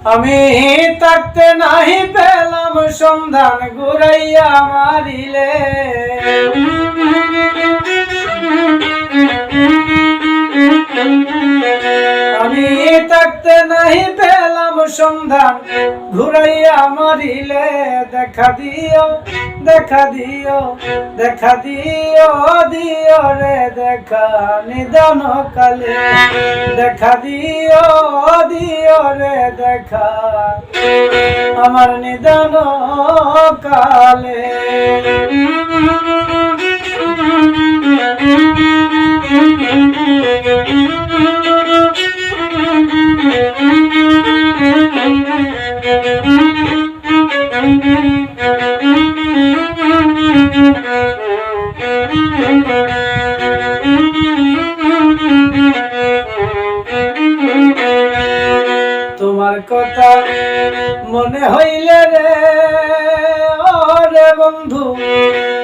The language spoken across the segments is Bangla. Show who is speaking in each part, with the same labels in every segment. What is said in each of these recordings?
Speaker 1: আমি থাকতে নাহি পেলাম, সন্ধান ঘুরাইয়া মারিলে। আমি থাকতে নাহি পেলাম, সন্ধান ঘুরাইয়া মারিলে। দেখা দিও। দেখা দিও দেখা দিও দিও রে দেখা নিদান কালে দেখা দিও দিও রে দেখা আমার নিদান কালে তোমার কথা মনে হইলে রে রে বন্ধু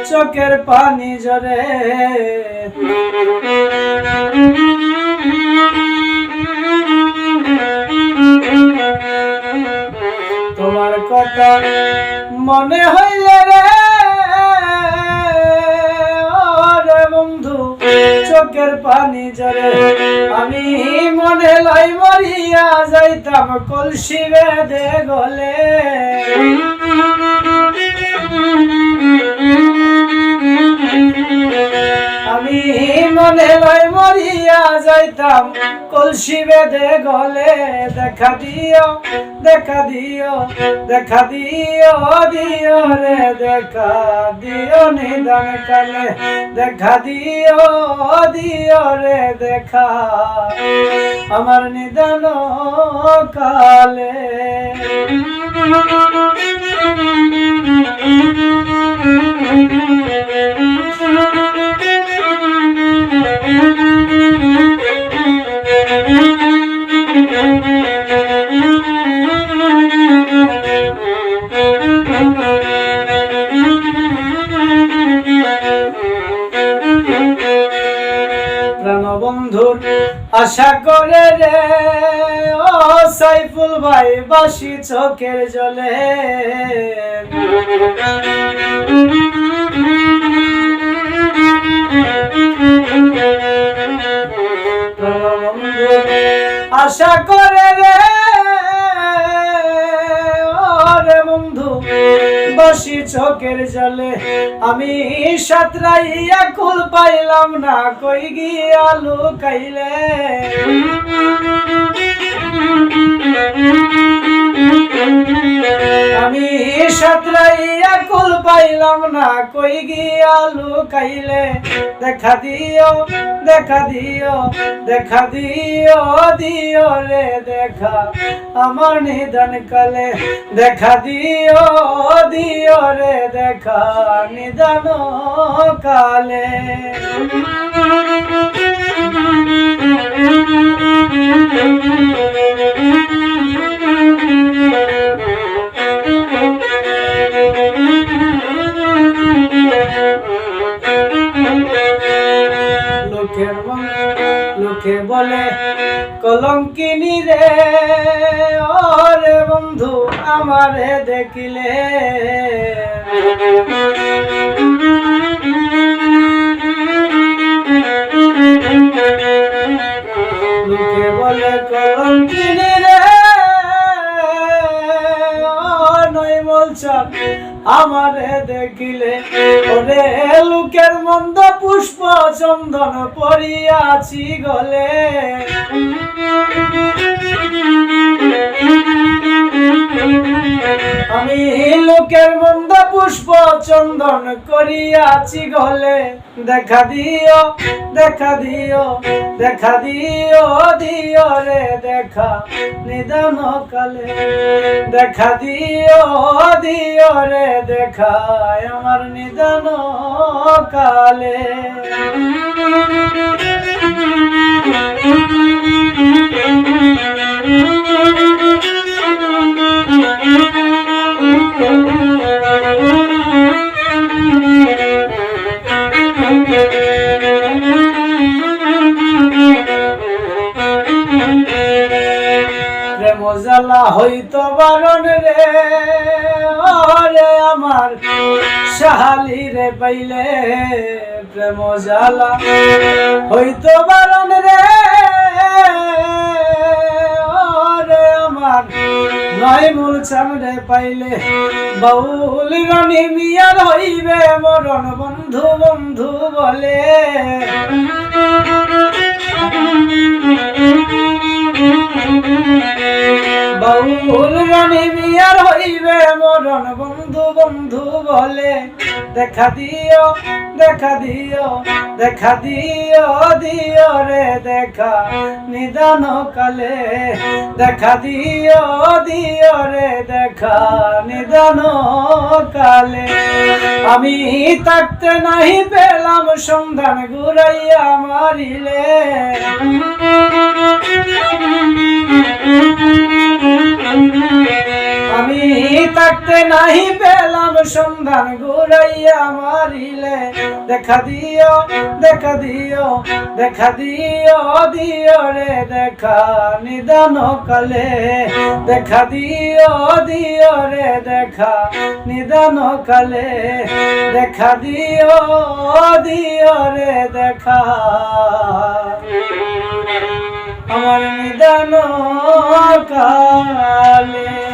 Speaker 1: চোখের পানি জরে চোখের পানি জরে আমি মনে লাই মরিয়া যাইতাম কলসি বেদে গলে। আমি মনে লাই মরিয়া যাইতাম, কলসি বেদে গলে দেখা দিও দেখা দিও দেখা দিও দিও রে, দেখা দিও নিদান কালে, দেখা দিও দিও রে, দেখা আমার নিদান কালে। প্রাণবন্ধুর আশা করে রে। ও সাইফুল ভাই বাসি চোখের জলে। আশা চোখের জলে। আমি সাতরাইয়া কুল পাইলাম না কই গিয়া লুকাইলে আমি সাতরাইয়া কুল পাইলাম না, কই গিয়া লুকাইলে? দেখা দিও দেখা দিও দেখা দিও দিও রে দেখা। আমার নিদান কালে দেখা দিও দিও রে দেখা। নিদান কালে। লোকে বলে কলঙ্কিনী রে ওরে বন্ধু আমারে দেখিলে। দেখিলে ওরে লোকের মন্দ পুষ্প চন্দন পরিয়াছি গলে। আমি লোকের মন্দ পুষ্প চন্দন করিয়াছি গলে দেখা দিও দেখা দিও দেখা দিও দিও রে দেখা নিদান কালে। দেখা দিও দিও রে দেখা আমার নিদান কালে। জ্বালা হইতো বারণ রে, ওরে আমার শাহালি রে পাইলে প্রেম জ্বালা। হইতো বারণ রে, ওরে আমার নয় মূল রে পাইলে। বাউল রানী মিয়ার হইবে মরণ বন্ধু বন্ধু বলে। বাউল রানী মিয়ার হইবে মরণ, বন্ধু বন্ধু বলে। দেখা দিও দেখা দিও দেখা দিও দিও রে দেখা। নিদান কালে দেখা দিও দিও রে দেখা। নিদান কালে আমি থাকতে নাহি পেলাম, সন্ধান ঘুরাইয়া মারিলে। নাহি পেলাম সন্ধান ঘুরাইয়া মারিলে। দেখা দিও দেখা দিও দেখা দিও দিও রে দেখা নিদান কালে। দেখা দিও দিও রে দেখা নিদান কালে। দেখা দিও দিও রে দেখা। আমার নিদান কালে।